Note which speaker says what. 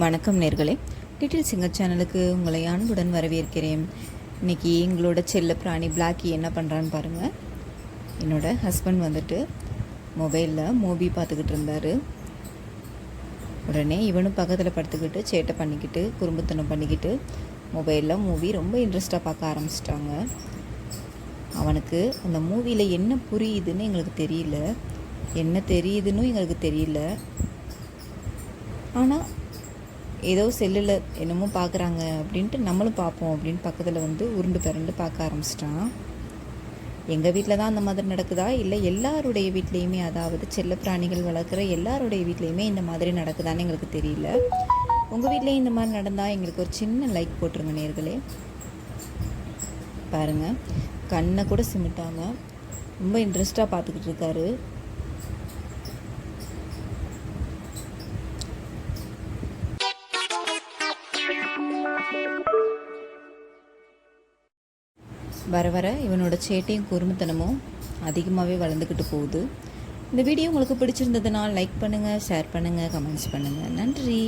Speaker 1: வணக்கம் நேர்களே. டிட்டில் சிங்கர் சேனலுக்கு உங்களை அன்புடன் வரவேற்கிறேன். இன்னைக்கு எங்களோட செல்ல பிராணி பிளாக்கி என்ன பண்ணுறான்னு பாருங்கள் என்னோட ஹஸ்பண்ட் வந்துட்டு மொபைலில் மூவி பார்த்துக்கிட்டு இருந்தார். உடனே இவனும் பக்கத்தில் படுத்துக்கிட்டு சேட்டை பண்ணிக்கிட்டு குறும்புத்தனம் பண்ணிக்கிட்டு மொபைலில் மூவி ரொம்ப இன்ட்ரெஸ்ட்டாக பார்க்க ஆரம்பிச்சிட்டாங்க. அவனுக்கு அந்த மூவியில் என்ன புரியுதுன்னு எங்களுக்கு தெரியல. என்ன தெரியுதுன்னு எங்களுக்கு தெரியல. ஆனால் ஏதோ செல்லில் என்னமோ பார்க்குறாங்க அப்படின்ட்டு நம்மளும் பார்ப்போம் அப்படின்னு பக்கத்தில் வந்து உருண்டு பிறண்டு பார்க்க ஆரம்பிச்சிட்டான். எங்கள் வீட்டில் தான் அந்த மாதிரி நடக்குதா? இல்லை எல்லாருடைய வீட்லேயுமே அதாவது செல்ல பிராணிகள் வளர்க்குற எல்லாருடைய வீட்லேயுமே இந்த மாதிரி நடக்குதான்னு எங்களுக்கு தெரியல. உங்கள் வீட்லேயும் இந்த மாதிரி நடந்தால் எங்களுக்கு ஒரு சின்ன லைக் போட்டுருங்க நேர்களே. பாருங்கள் கண்ணை கூட சிமிட்டாமல் ரொம்ப இன்ட்ரெஸ்ட்டாக பார்த்துக்கிட்டு இருக்காரு. வர வர இவனோட சேட்டையும் குறும்புத்தனமும் அதிகமாகவே வளர்ந்துக்கிட்டு போகுது. இந்த வீடியோ உங்களுக்கு பிடிச்சிருந்ததுனால் லைக் பண்ணுங்கள் ஷேர் பண்ணுங்கள் கமெண்ட்ஸ் பண்ணுங்கள் நன்றி.